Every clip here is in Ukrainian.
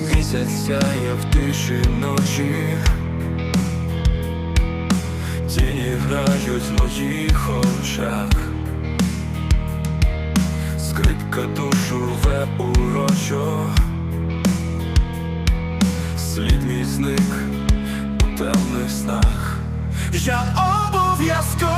Місяць сяє в тиші ночі, тіні грають в моїх очах, скрипка душу ве урочо, слід мій зник у темних снах. Я обов'язково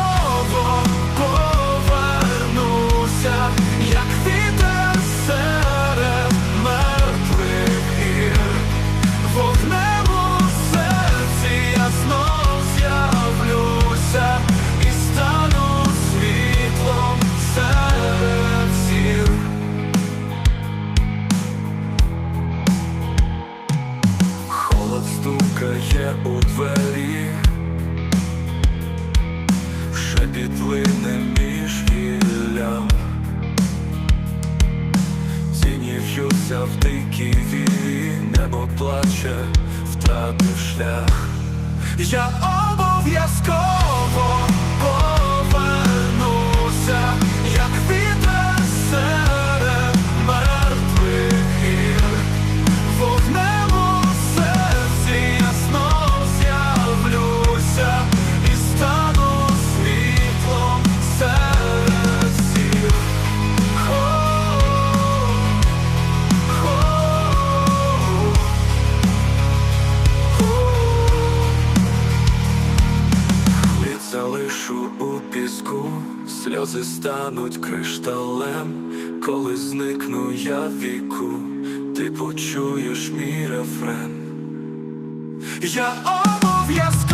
стукає у двері, шепіт лине між гіллям Тіні в'ються в дикій вірі, небо плаче, втратив шлях. Я обов'язково сльози стануть кришталем, коли зникну я віку, ти почуєш мій рефрен. Я обов'язково